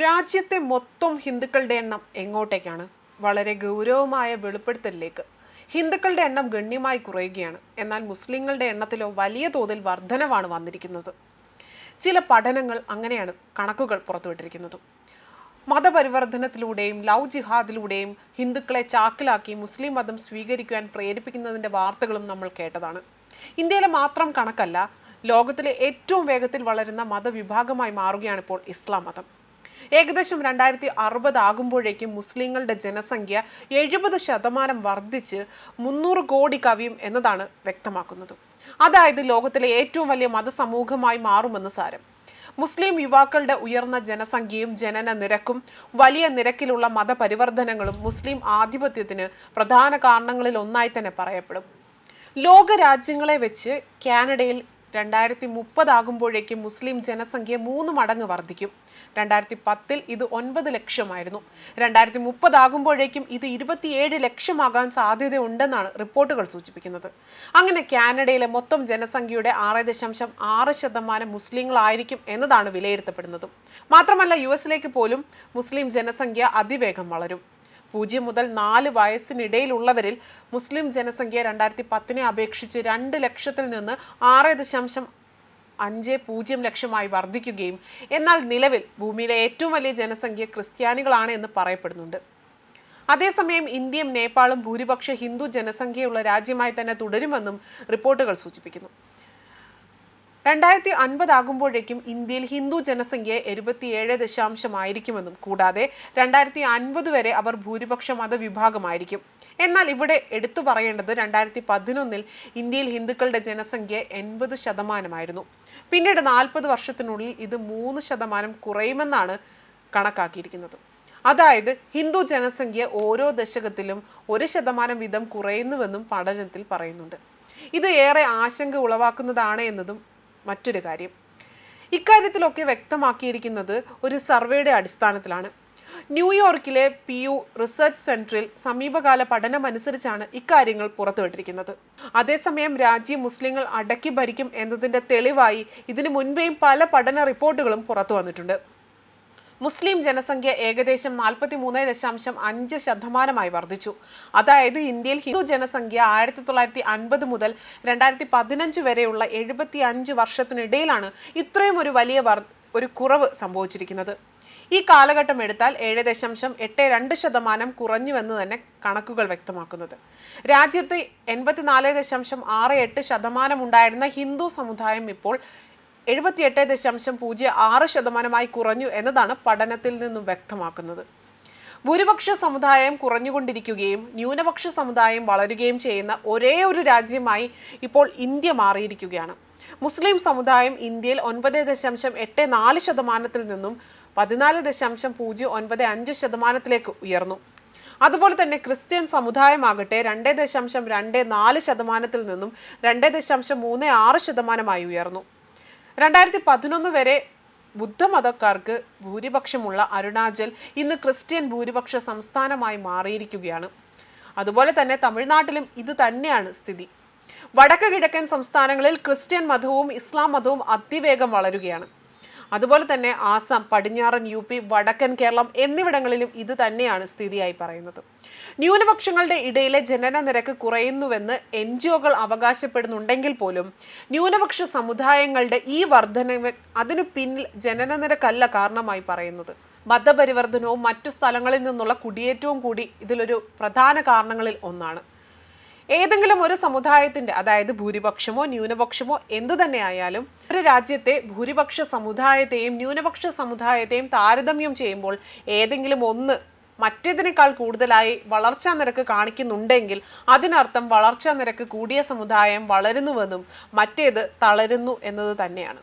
രാജ്യത്തെ മൊത്തം ഹിന്ദുക്കളുടെ എണ്ണം എങ്ങോട്ടേക്കാണ്? വളരെ ഗൗരവമായ വെളിപ്പെടുത്തലിലേക്ക്. ഹിന്ദുക്കളുടെ എണ്ണം ഗണ്യമായി കുറയുകയാണ്. എന്നാൽ മുസ്ലിങ്ങളുടെ എണ്ണത്തിലോ വലിയ തോതിൽ വർധനവാണ് വന്നിരിക്കുന്നത്. ചില പഠനങ്ങൾ അങ്ങനെയാണ് കണക്കുകൾ പുറത്തുവിട്ടിരിക്കുന്നതും. മതപരിവർത്തനത്തിലൂടെയും ലവ് ജിഹാദിലൂടെയും ഹിന്ദുക്കളെ ചാക്കിലാക്കി മുസ്ലിം മതം സ്വീകരിക്കുവാൻ പ്രേരിപ്പിക്കുന്നതിന്റെ വാർത്തകളും നമ്മൾ കേട്ടതാണ്. ഇന്ത്യയിലെ മാത്രം കണക്കല്ല ലോകത്തിലെ ഏറ്റവും വേഗത്തിൽ വളരുന്ന മതവിഭാഗമായി മാറുകയാണിപ്പോൾ ഇസ്ലാം മതം. ഏകദേശം രണ്ടായിരത്തി അറുപത് ആകുമ്പോഴേക്കും മുസ്ലിങ്ങളുടെ ജനസംഖ്യ എഴുപത് ശതമാനം വർദ്ധിച്ച് മുന്നൂറ് കോടി കവിയും എന്നതാണ് വ്യക്തമാക്കുന്നത്. അതായത് ലോകത്തിലെ ഏറ്റവും വലിയ മതസമൂഹമായി മാറുമെന്ന് സാരം. മുസ്ലിം യുവാക്കളുടെ ഉയർന്ന ജനസംഖ്യയും ജനന നിരക്കും വലിയ നിരക്കിലുള്ള മതപരിവർത്തനങ്ങളും മുസ്ലിം ആധിപത്യത്തിന് പ്രധാന കാരണങ്ങളിൽ ഒന്നായി തന്നെ പറയപ്പെടും. ലോക രാജ്യങ്ങളെ വെച്ച് കാനഡയിൽ രണ്ടായിരത്തി മുപ്പതാകുമ്പോഴേക്കും മുസ്ലിം ജനസംഖ്യ മൂന്ന് മടങ്ങ് വർദ്ധിക്കും. രണ്ടായിരത്തി പത്തിൽ ഇത് ഒൻപത് ലക്ഷമായിരുന്നു. രണ്ടായിരത്തി മുപ്പതാകുമ്പോഴേക്കും ഇത് ഇരുപത്തിയേഴ് ലക്ഷമാകാൻ സാധ്യതയുണ്ടെന്നാണ് റിപ്പോർട്ടുകൾ സൂചിപ്പിക്കുന്നത്. അങ്ങനെ കാനഡയിലെ മൊത്തം ജനസംഖ്യയുടെ ആറ് ദശാംശം ആറ് ശതമാനം മുസ്ലിങ്ങളായിരിക്കും എന്നതാണ് വിലയിരുത്തപ്പെടുന്നതും. മാത്രമല്ല യു എസിലേക്ക് പോലും മുസ്ലിം ജനസംഖ്യ അതിവേഗം വളരും. പൂജ്യം മുതൽ നാല് വയസ്സിനിടയിലുള്ളവരിൽ മുസ്ലിം ജനസംഖ്യ രണ്ടായിരത്തി പത്തിനെ അപേക്ഷിച്ച് രണ്ട് ലക്ഷത്തിൽ നിന്ന് ആറ് ദശാംശം അഞ്ച് പൂജ്യം ലക്ഷമായി വർദ്ധിക്കുകയും എന്നാൽ നിലവിൽ ഭൂമിയിലെ ഏറ്റവും വലിയ ജനസംഖ്യ ക്രിസ്ത്യാനികളാണ് എന്ന് പറയപ്പെടുന്നുണ്ട്. അതേസമയം ഇന്ത്യയും നേപ്പാളും ഭൂരിപക്ഷ ഹിന്ദു ജനസംഖ്യയുള്ള രാജ്യമായി തന്നെ തുടരുമെന്നും റിപ്പോർട്ടുകൾ സൂചിപ്പിക്കുന്നു. രണ്ടായിരത്തി അൻപതാകുമ്പോഴേക്കും ഇന്ത്യയിൽ ഹിന്ദു ജനസംഖ്യ എഴുപത്തിയേഴ് ദശാംശമായിരിക്കുമെന്നും കൂടാതെ രണ്ടായിരത്തി അൻപത് വരെ അവർ ഭൂരിപക്ഷ മതവിഭാഗമായിരിക്കും. എന്നാൽ ഇവിടെ എടുത്തു പറയേണ്ടത് രണ്ടായിരത്തി പതിനൊന്നിൽ ഇന്ത്യയിൽ ഹിന്ദുക്കളുടെ ജനസംഖ്യ എൺപത് ശതമാനമായിരുന്നു. പിന്നീട് നാൽപ്പത് വർഷത്തിനുള്ളിൽ ഇത് മൂന്ന് ശതമാനം കുറയുമെന്നാണ് കണക്കാക്കിയിരിക്കുന്നത്. അതായത് ഹിന്ദു ജനസംഖ്യ ഓരോ ദശകത്തിലും ഒരു ശതമാനം വീതം കുറയുന്നുവെന്നും പഠനത്തിൽ പറയുന്നുണ്ട്. ഇത് ഏറെ ആശങ്ക ഉളവാക്കുന്നതാണ് എന്നതും മറ്റൊരു കാര്യം. ഇക്കാര്യത്തിലൊക്കെ വ്യക്തമാക്കിയിരിക്കുന്നത് ഒരു സർവേയുടെ അടിസ്ഥാനത്തിലാണ്. ന്യൂയോർക്കിലെ പി യു റിസർച്ച് സെന്ററിൽ സമീപകാല പഠനമനുസരിച്ചാണ് ഇക്കാര്യങ്ങൾ പുറത്തുവിട്ടിരിക്കുന്നത്. അതേസമയം രാജ്യം മുസ്ലിങ്ങൾ അടക്കി ഭരിക്കും എന്നതിന്റെ തെളിവായി ഇതിനു മുൻപേയും പല പഠന റിപ്പോർട്ടുകളും പുറത്തു വന്നിട്ടുണ്ട് മുസ്ലിം ജനസംഖ്യ ഏകദേശം നാൽപ്പത്തി മൂന്ന് ദശാംശം അഞ്ച് ശതമാനമായി വർദ്ധിച്ചു. അതായത് ഇന്ത്യയിൽ ഹിന്ദു ജനസംഖ്യ ആയിരത്തി തൊള്ളായിരത്തി അൻപത് മുതൽ രണ്ടായിരത്തി പതിനഞ്ച് വരെയുള്ള എഴുപത്തി അഞ്ച് വർഷത്തിനിടയിലാണ് ഇത്രയും ഒരു വലിയ വർ ഒരു കുറവ് സംഭവിച്ചിരിക്കുന്നത്. ഈ കാലഘട്ടം എടുത്താൽ ഏഴ് ദശാംശം എട്ട് രണ്ട് ശതമാനം കുറഞ്ഞുവെന്ന് തന്നെ കണക്കുകൾ വ്യക്തമാക്കുന്നത്. രാജ്യത്ത് എൺപത്തിനാല് ദശാംശം ആറ് എട്ട് ശതമാനം ഉണ്ടായിരുന്ന ഹിന്ദു സമുദായം ഇപ്പോൾ എഴുപത്തിയെട്ട് ദശാംശം പൂജ്യം ആറ് ശതമാനമായി കുറഞ്ഞു എന്നതാണ് പഠനത്തിൽ നിന്നും വ്യക്തമാക്കുന്നത്. ഭൂരിപക്ഷ സമുദായം കുറഞ്ഞുകൊണ്ടിരിക്കുകയും ന്യൂനപക്ഷ സമുദായം വളരുകയും ചെയ്യുന്ന ഒരേ ഒരു രാജ്യമായി ഇപ്പോൾ ഇന്ത്യ മാറിയിരിക്കുകയാണ്. മുസ്ലിം സമുദായം ഇന്ത്യയിൽ ഒൻപത് ദശാംശം എട്ട് നാല് ശതമാനത്തിൽ നിന്നും പതിനാല് ദശാംശം പൂജ്യം ഒൻപത് അഞ്ച് ശതമാനത്തിലേക്ക് ഉയർന്നു. അതുപോലെ തന്നെ ക്രിസ്ത്യൻ സമുദായമാകട്ടെ രണ്ട് ദശാംശം രണ്ട് നാല് ശതമാനത്തിൽ നിന്നും രണ്ട് ദശാംശം മൂന്ന് ആറ് ശതമാനമായി ഉയർന്നു. രണ്ടായിരത്തി പതിനൊന്ന് വരെ ബുദ്ധമതക്കാർക്ക് ഭൂരിപക്ഷമുള്ള അരുണാചൽ ഇന്ന് ക്രിസ്ത്യൻ ഭൂരിപക്ഷ സംസ്ഥാനമായി മാറിയിരിക്കുകയാണ്. അതുപോലെ തന്നെ തമിഴ്നാട്ടിലും ഇത് തന്നെയാണ് സ്ഥിതി. വടക്ക് കിഴക്കൻ സംസ്ഥാനങ്ങളിൽ ക്രിസ്ത്യൻ മതവും ഇസ്ലാം മതവും അതിവേഗം വളരുകയാണ്. അതുപോലെ തന്നെ ആസാം പടിഞ്ഞാറൻ യു പി വടക്കൻ കേരളം എന്നിവിടങ്ങളിലും ഇത് തന്നെയാണ് സ്ഥിതിയായി പറയുന്നത്. ന്യൂനപക്ഷങ്ങളുടെ ഇടയിലെ ജനന നിരക്ക് കുറയുന്നുവെന്ന് എൻ ജി ഒകൾ അവകാശപ്പെടുന്നുണ്ടെങ്കിൽ പോലും ന്യൂനപക്ഷ സമുദായങ്ങളുടെ ഈ വർധനവ് അതിനു പിന്നിൽ ജനന നിരക്കല്ല കാരണമായി പറയുന്നത്. മതപരിവർത്തനവും മറ്റു സ്ഥലങ്ങളിൽ നിന്നുള്ള കുടിയേറ്റവും കൂടി ഇതിലൊരു പ്രധാന കാരണങ്ങളിൽ ഒന്നാണ്. ഏതെങ്കിലും ഒരു സമുദായത്തിന്റെ അതായത് ഭൂരിപക്ഷമോ ന്യൂനപക്ഷമോ എന്തു തന്നെ ആയാലും ഒരു രാജ്യത്തെ ഭൂരിപക്ഷ സമുദായത്തെയും ന്യൂനപക്ഷ സമുദായത്തെയും താരതമ്യം ചെയ്യുമ്പോൾ ഏതെങ്കിലും ഒന്ന് മറ്റേതിനേക്കാൾ കൂടുതലായി വളർച്ചാ നിരക്ക് കാണിക്കുന്നുണ്ടെങ്കിൽ അതിനർത്ഥം വളർച്ചാ നിരക്ക് കൂടിയ സമുദായം വളരുന്നുവെന്നും മറ്റേത് തളരുന്നു എന്നത് തന്നെയാണ്.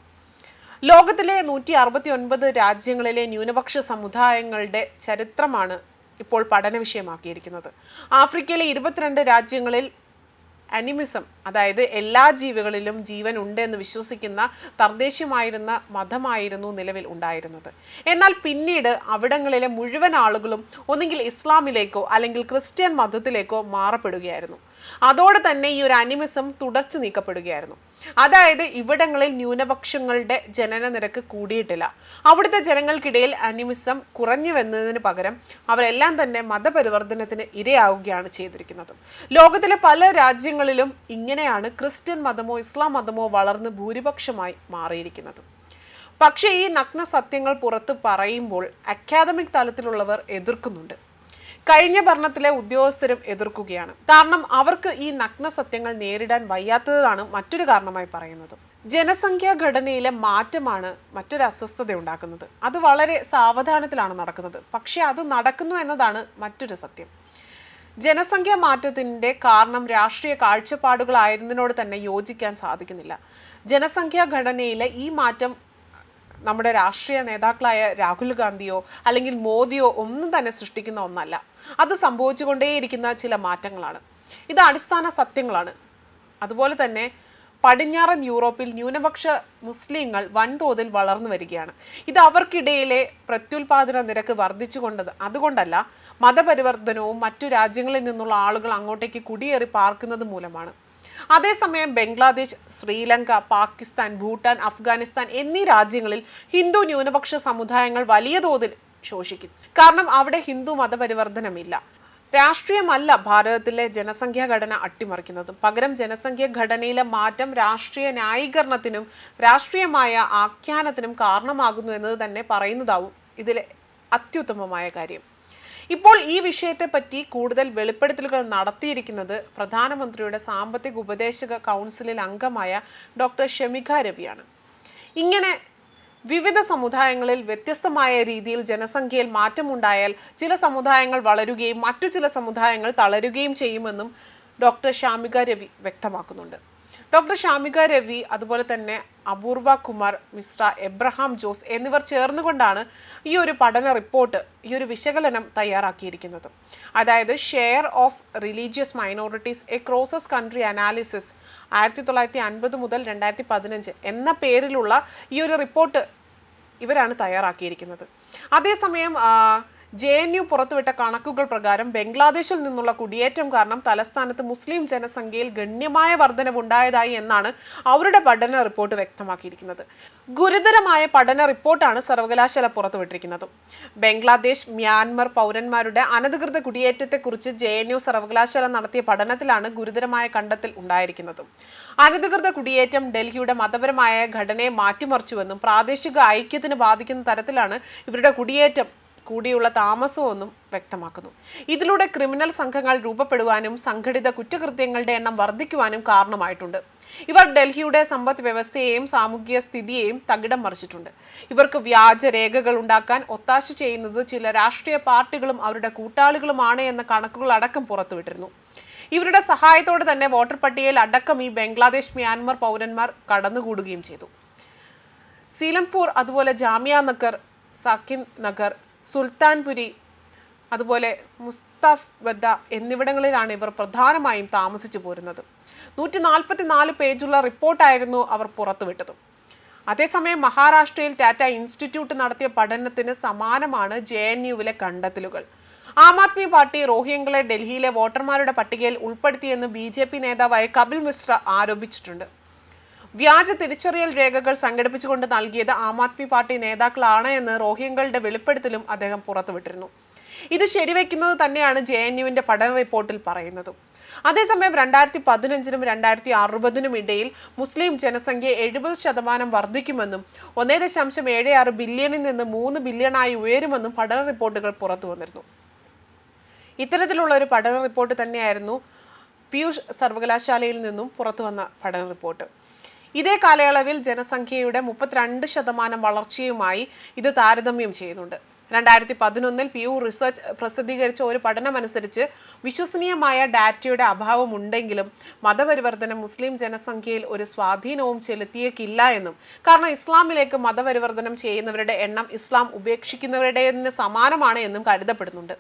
ലോകത്തിലെ നൂറ്റി അറുപത്തി ഒൻപത് രാജ്യങ്ങളിലെ ന്യൂനപക്ഷ സമുദായങ്ങളുടെ ചരിത്രമാണ് ഇപ്പോൾ പഠന വിഷയമാക്കിയിരിക്കുന്നത്. ആഫ്രിക്കയിലെ ഇരുപത്തിരണ്ട് രാജ്യങ്ങളിൽ അനിമിസം അതായത് എല്ലാ ജീവികളിലും ജീവൻ ഉണ്ട് എന്ന് വിശ്വസിക്കുന്ന തദ്ദേശീയമായിരുന്ന മതമായിരുന്നു നിലവിൽ ഉണ്ടായിരുന്നത്. എന്നാൽ പിന്നീട് അവിടങ്ങളിലെ മുഴുവൻ ആളുകളും ഒന്നുകിൽ ഇസ്ലാമിലേക്കോ അല്ലെങ്കിൽ ക്രിസ്ത്യൻ മതത്തിലേക്കോ മാറപ്പെടുകയായിരുന്നു. അതോടെ തന്നെ ഈ ഒരു അനിമിസം തുടച്ചു നീക്കപ്പെടുകയായിരുന്നു. അതായത് ഇവിടങ്ങളിൽ ന്യൂനപക്ഷങ്ങളുടെ ജനന നിരക്ക് കൂടിയിട്ടില്ല. അവിടുത്തെ ജനങ്ങൾക്കിടയിൽ അനിമിസം കുറഞ്ഞു വന്നതിന് പകരം അവരെല്ലാം തന്നെ മതപരിവർത്തനത്തിന് ഇരയാവുകയാണ് ചെയ്തിരിക്കുന്നത്. ലോകത്തിലെ പല രാജ്യങ്ങളിലും ഇങ്ങനെയാണ് ക്രിസ്ത്യൻ മതമോ ഇസ്ലാം മതമോ വളർന്ന് ഭൂരിപക്ഷമായി മാറിയിരിക്കുന്നത്. പക്ഷേ ഈ നഗ്ന സത്യങ്ങൾ പുറത്ത് പറയുമ്പോൾ അക്കാദമിക് തലത്തിലുള്ളവർ എതിർക്കുന്നുണ്ട്. കഴിഞ്ഞ ഭരണത്തിലെ ഉദ്യോഗസ്ഥരും എതിർക്കുകയാണ്. കാരണം അവർക്ക് ഈ നഗ്ന സത്യങ്ങൾ നേരിടാൻ വയ്യാത്തതാണ് മറ്റൊരു കാരണമായി പറയുന്നത്. ജനസംഖ്യാ ഘടനയിലെ മാറ്റമാണ് മറ്റൊരു അസ്വസ്ഥത ഉണ്ടാക്കുന്നത് അത് വളരെ സാവധാനത്തിലാണ് നടക്കുന്നത്. പക്ഷേ അത് നടക്കുന്നു എന്നതാണ് മറ്റൊരു സത്യം. ജനസംഖ്യാ മാറ്റത്തിന്റെ കാരണം രാഷ്ട്രീയ കാഴ്ചപ്പാടുകളായിരുന്നതിനോട് തന്നെ യോജിക്കാൻ സാധിക്കുന്നില്ല. ജനസംഖ്യാ ഘടനയിലെ ഈ മാറ്റം നമ്മുടെ രാഷ്ട്രീയ നേതാക്കളായ രാഹുൽ ഗാന്ധിയോ അല്ലെങ്കിൽ മോദിയോ ഒന്നും തന്നെ സൃഷ്ടിക്കുന്ന ഒന്നല്ല. അത് സംഭവിച്ചുകൊണ്ടേയിരിക്കുന്ന ചില മാറ്റങ്ങളാണ്. ഇത് അടിസ്ഥാന സത്യങ്ങളാണ്. അതുപോലെ തന്നെ പടിഞ്ഞാറൻ യൂറോപ്പിൽ ന്യൂനപക്ഷ മുസ്ലിങ്ങൾ വൻതോതിൽ വളർന്നു വരികയാണ്. ഇത് അവർക്കിടയിലെ പ്രത്യുൽപാദന നിരക്ക് വർദ്ധിച്ചുകൊണ്ടത് അതുകൊണ്ടല്ല മതപരിവർത്തനവും മറ്റു രാജ്യങ്ങളിൽ നിന്നുള്ള ആളുകൾ അങ്ങോട്ടേക്ക് കുടിയേറി പാർക്കുന്നത് മൂലമാണ്. അതേസമയം ബംഗ്ലാദേശ് ശ്രീലങ്ക പാകിസ്ഥാൻ ഭൂട്ടാൻ അഫ്ഗാനിസ്ഥാൻ എന്നീ രാജ്യങ്ങളിൽ ഹിന്ദു ന്യൂനപക്ഷ സമുദായങ്ങൾ വലിയ തോതിൽ ശോഷിക്കും. കാരണം അവിടെ ഹിന്ദു മതപരിവർത്തനമില്ല. രാഷ്ട്രീയമല്ല ഭാരതത്തിലെ ജനസംഖ്യാ ഘടന അട്ടിമറിക്കുന്നതും. പകരം ജനസംഖ്യ ഘടനയിലെ മാറ്റം രാഷ്ട്രീയ ന്യായീകരണത്തിനും രാഷ്ട്രീയമായ ആഖ്യാനത്തിനും കാരണമാകുന്നു എന്നത് തന്നെ പറയുന്നതാവും ഇതിലെ അത്യുത്തമമായ കാര്യം. ഇപ്പോൾ ഈ വിഷയത്തെപ്പറ്റി കൂടുതൽ വെളിപ്പെടുത്തലുകൾ നടത്തിയിരിക്കുന്നത് പ്രധാനമന്ത്രിയുടെ സാമ്പത്തിക ഉപദേശക കൗൺസിലിൽ അംഗമായ ഡോക്ടർ ഷമിക രവിയാണ്. ഇങ്ങനെ വിവിധ സമുദായങ്ങളിൽ വ്യത്യസ്തമായ രീതിയിൽ ജനസംഖ്യയിൽ മാറ്റമുണ്ടായാൽ ചില സമുദായങ്ങൾ വളരുകയും മറ്റു ചില സമുദായങ്ങൾ തളരുകയും ചെയ്യുമെന്നും ഡോക്ടർ ഷാമിക രവി വ്യക്തമാക്കുന്നുണ്ട്. ഡോക്ടർ ഷാമിക രവി അതുപോലെ തന്നെ അപൂർവ കുമാർ മിശ്ര എബ്രഹാം ജോസ് എന്നിവർ ചേർന്നുകൊണ്ടാണ് ഈ ഒരു പഠന റിപ്പോർട്ട് ഈ ഒരു വിശകലനം തയ്യാറാക്കിയിരിക്കുന്നത്. അതായത് share of religious minorities across country analysis ആയിരത്തി തൊള്ളായിരത്തി അൻപത് മുതൽ രണ്ടായിരത്തി പതിനഞ്ച് എന്ന പേരിലുള്ള ഈ ഒരു റിപ്പോർട്ട് ഇവരാണ് തയ്യാറാക്കിയിരിക്കുന്നത്. അതേസമയം ജെ എൻ യു പുറത്തുവിട്ട കണക്കുകൾ പ്രകാരം ബംഗ്ലാദേശിൽ നിന്നുള്ള കുടിയേറ്റം കാരണം തലസ്ഥാനത്ത് മുസ്ലിം ജനസംഖ്യയിൽ ഗണ്യമായ വർധനവുണ്ടായതായി എന്നാണ് അവരുടെ പഠന റിപ്പോർട്ട് വ്യക്തമാക്കിയിരിക്കുന്നത്. ഗുരുതരമായ പഠന റിപ്പോർട്ടാണ് സർവകലാശാല പുറത്തുവിട്ടിരിക്കുന്നത്. ബംഗ്ലാദേശ് മ്യാൻമർ പൗരന്മാരുടെ അനധികൃത കുടിയേറ്റത്തെക്കുറിച്ച് ജെ എൻ യു സർവകലാശാല നടത്തിയ പഠനത്തിലാണ് ഗുരുതരമായ കണ്ടെത്തൽ ഉണ്ടായിരിക്കുന്നത്. അനധികൃത കുടിയേറ്റം ഡൽഹിയുടെ മതപരമായ ഘടനയെ മാറ്റിമറിച്ചുവെന്നും പ്രാദേശിക ഐക്യത്തിന് ബാധിക്കുന്ന തരത്തിലാണ് ഇവരുടെ കുടിയേറ്റം കൂടിയുള്ള താമസമൊന്നും വ്യക്തമാക്കുന്നു. ഇതിലൂടെ ക്രിമിനൽ സംഘങ്ങൾ രൂപപ്പെടുവാനും സംഘടിത കുറ്റകൃത്യങ്ങളുടെ എണ്ണം വർദ്ധിക്കുവാനും കാരണമായിട്ടുണ്ട്. ഇവർ ഡൽഹിയുടെ സമ്പദ് വ്യവസ്ഥയെയും സാമൂഹിക സ്ഥിതിയെയും തകിടം മറിച്ചിട്ടുണ്ട്. ഇവർക്ക് വ്യാജ രേഖകൾ ഉണ്ടാക്കാൻ ഒത്താശ ചെയ്യുന്നത് ചില രാഷ്ട്രീയ പാർട്ടികളും അവരുടെ കൂട്ടാളികളുമാണ് എന്ന കണക്കുകൾ അടക്കം പുറത്തുവിട്ടിരുന്നു. ഇവരുടെ സഹായത്തോടെ തന്നെ വോട്ടർ പട്ടികയിൽ അടക്കം ഈ ബംഗ്ലാദേശ് മ്യാൻമർ പൗരന്മാർ കടന്നുകൂടുകയും ചെയ്തു. സീലംപൂർ അതുപോലെ ജാമിയ നഗർ സക്കിൻ നഗർ സുൽത്താൻപുരി അതുപോലെ മുസ്താഫ് ബദ്ദ എന്നിവിടങ്ങളിലാണ് ഇവർ പ്രധാനമായും താമസിച്ചു പോരുന്നത്. നൂറ്റി നാൽപ്പത്തി നാല് പേജുള്ള റിപ്പോർട്ടായിരുന്നു അവർ പുറത്തുവിട്ടത്. അതേസമയം മഹാരാഷ്ട്രയിൽ ടാറ്റ ഇൻസ്റ്റിറ്റ്യൂട്ട് നടത്തിയ പഠനത്തിന് സമാനമാണ് ജെ എൻ യുവിലെ കണ്ടെത്തലുകൾ. ആം ആദ്മി പാർട്ടി റോഹിംഗ്യങ്ങളെ ഡൽഹിയിലെ വോട്ടർമാരുടെ പട്ടികയിൽ ഉൾപ്പെടുത്തിയെന്ന് ബി നേതാവായ കപിൽ മിശ്ര ആരോപിച്ചിട്ടുണ്ട്. വ്യാജ തിരിച്ചറിയൽ രേഖകൾ സംഘടിപ്പിച്ചുകൊണ്ട് നൽകിയത് ആം ആദ്മി പാർട്ടി നേതാക്കളാണ് എന്ന് റോഹിംഗ്യകളുടെ വെളിപ്പെടുത്തലും അദ്ദേഹം പുറത്തുവിട്ടിരുന്നു. ഇത് ശരിവെക്കുന്നത് തന്നെയാണ് ജെ എൻ യുവിന്റെ പഠന റിപ്പോർട്ടിൽ പറയുന്നതും. അതേസമയം രണ്ടായിരത്തി പതിനഞ്ചിനും രണ്ടായിരത്തി അറുപതിനും ഇടയിൽ മുസ്ലിം ജനസംഖ്യ എഴുപത് ശതമാനം വർദ്ധിക്കുമെന്നും ഒന്നേ ദശാംശം ഏഴ് ആറ് ബില്യണിൽ നിന്ന് മൂന്ന് ബില്യണായി ഉയരുമെന്നും പഠന റിപ്പോർട്ടുകൾ പുറത്തു വന്നിരുന്നു. ഇത്തരത്തിലുള്ള ഒരു പഠന റിപ്പോർട്ട് തന്നെയായിരുന്നു പീയൂഷ് സർവകലാശാലയിൽ നിന്നും പുറത്തു വന്ന പഠന റിപ്പോർട്ട്. ഇതേ കാലയളവിൽ ജനസംഖ്യയുടെ മുപ്പത്തിരണ്ട് ശതമാനം വളർച്ചയുമായി ഇത് താരതമ്യം ചെയ്യുന്നുണ്ട്. രണ്ടായിരത്തി പതിനൊന്നിൽ പി യു റിസർച്ച് പ്രസിദ്ധീകരിച്ച ഒരു പഠനമനുസരിച്ച് വിശ്വസനീയമായ ഡാറ്റയുടെ അഭാവമുണ്ടെങ്കിലും മതപരിവർത്തനം മുസ്ലിം ജനസംഖ്യയിൽ ഒരു സ്വാധീനവും ചെലുത്തിയേക്കില്ല എന്നും കാരണം ഇസ്ലാമിലേക്ക് മതപരിവർത്തനം ചെയ്യുന്നവരുടെ എണ്ണം ഇസ്ലാം ഉപേക്ഷിക്കുന്നവരുടേതിന് സമാനമാണ് എന്നും കരുതപ്പെടുന്നുണ്ട്.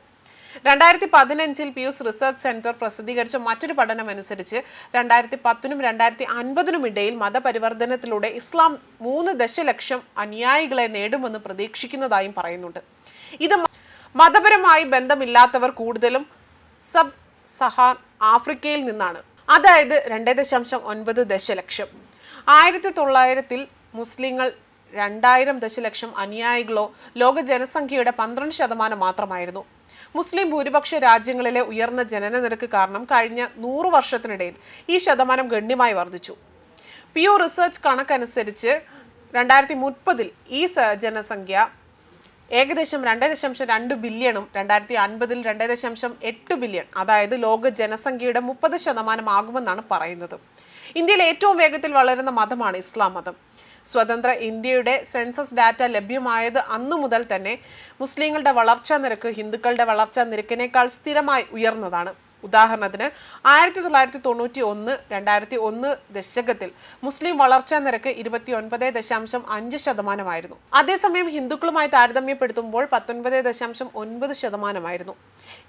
രണ്ടായിരത്തി പതിനഞ്ചിൽ പിയൂസ് റിസർച്ച് സെന്റർ പ്രസിദ്ധീകരിച്ച മറ്റൊരു പഠനം അനുസരിച്ച് രണ്ടായിരത്തി പത്തിനും രണ്ടായിരത്തി അൻപതിനും ഇടയിൽ മതപരിവർത്തനത്തിലൂടെ ഇസ്ലാം മൂന്ന് ദശലക്ഷം അനുയായികളെ നേടുമെന്ന് പ്രതീക്ഷിക്കുന്നതായും പറയുന്നുണ്ട്. ഇത് മതപരമായി ബന്ധമില്ലാത്തവർ കൂടുതലും സബ് സഹാൻ ആഫ്രിക്കയിൽ നിന്നാണ്. അതായത് രണ്ട് ദശാംശം ഒൻപത് ദശലക്ഷം. ആയിരത്തി തൊള്ളായിരത്തിൽ മുസ്ലിങ്ങൾ രണ്ടായിരം ദശലക്ഷം അനുയായികളോ ലോക ജനസംഖ്യയുടെ പന്ത്രണ്ട് ശതമാനം മാത്രമായിരുന്നു. മുസ്ലിം ഭൂരിപക്ഷ രാജ്യങ്ങളിലെ ഉയർന്ന ജനന നിരക്ക് കാരണം കഴിഞ്ഞ നൂറു വർഷത്തിനിടയിൽ ഈ ശതമാനം ഗണ്യമായി വർദ്ധിച്ചു. പിയു റിസർച്ച് കണക്കനുസരിച്ച് രണ്ടായിരത്തി മുപ്പതിൽ ഈ ജനസംഖ്യ ഏകദേശം രണ്ട് ദശാംശം രണ്ട് ബില്യണും രണ്ടായിരത്തി അൻപതിൽ രണ്ട് ദശാംശം എട്ട് ബില്യൺ അതായത് ലോക ജനസംഖ്യയുടെ മുപ്പത് ശതമാനം ആകുമെന്നാണ് പറയുന്നത്. ഇന്ത്യയിൽ ഏറ്റവും വേഗത്തിൽ വളരുന്ന മതമാണ് ഇസ്ലാം മതം. സ്വതന്ത്ര ഇന്ത്യയുടെ സെൻസസ് ഡാറ്റ ലഭ്യമായത് അന്നു മുതൽ തന്നെ മുസ്ലിങ്ങളുടെ വളർച്ചാ നിരക്ക് ഹിന്ദുക്കളുടെ വളർച്ചാ നിരക്കിനേക്കാൾ സ്ഥിരമായി ഉയർന്നതാണ്. ഉദാഹരണത്തിന് ആയിരത്തി തൊള്ളായിരത്തി തൊണ്ണൂറ്റി ഒന്ന് രണ്ടായിരത്തി ഒന്ന് ദശകത്തിൽ മുസ്ലിം വളർച്ചാ നിരക്ക് ഇരുപത്തി ഒൻപത് ദശാംശം അഞ്ച് ശതമാനമായിരുന്നു. അതേസമയം ഹിന്ദുക്കളുമായി താരതമ്യപ്പെടുത്തുമ്പോൾ പത്തൊൻപത് ദശാംശം ഒൻപത് ശതമാനമായിരുന്നു.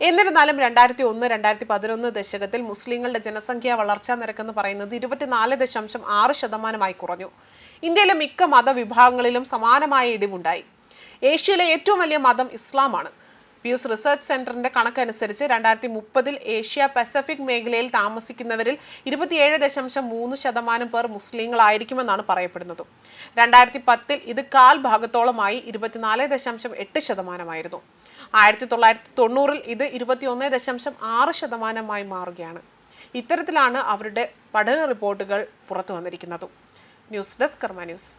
എന്നിരുന്നാലും രണ്ടായിരത്തി ഒന്ന് രണ്ടായിരത്തി പതിനൊന്ന് ദശകത്തിൽ മുസ്ലിങ്ങളുടെ ജനസംഖ്യാ വളർച്ചാ നിരക്ക് എന്ന് പറയുന്നത് ഇരുപത്തിനാല് ദശാംശം ആറ് ശതമാനമായി കുറഞ്ഞു. ഇന്ത്യയിലെ മിക്ക മതവിഭാഗങ്ങളിലും സമാനമായ ഇടിവുണ്ടായി. ഏഷ്യയിലെ ഏറ്റവും വലിയ മതം ഇസ്ലാമാണ്. പ്യൂസ് റിസർച്ച് സെന്ററിന്റെ കണക്കനുസരിച്ച് രണ്ടായിരത്തി മുപ്പതിൽ ഏഷ്യ പസഫിക് മേഖലയിൽ താമസിക്കുന്നവരിൽ ഇരുപത്തിയേഴ് ദശാംശം മൂന്ന് ശതമാനം പേർ മുസ്ലിങ്ങളായിരിക്കുമെന്നാണ് പറയപ്പെടുന്നത്. രണ്ടായിരത്തി പത്തിൽ ഇത് കാൽ ഭാഗത്തോളമായി ഇരുപത്തിനാല് ദശാംശം എട്ട് ശതമാനമായിരുന്നു. ആയിരത്തി തൊള്ളായിരത്തി തൊണ്ണൂറിൽ ഇത് ഇരുപത്തിയൊന്ന് ദശാംശം ആറ് ശതമാനമായി മാറുകയാണ്. ഇത്തരത്തിലാണ് അവരുടെ പഠന റിപ്പോർട്ടുകൾ പുറത്തു വന്നിരിക്കുന്നത്. News desk Karma news.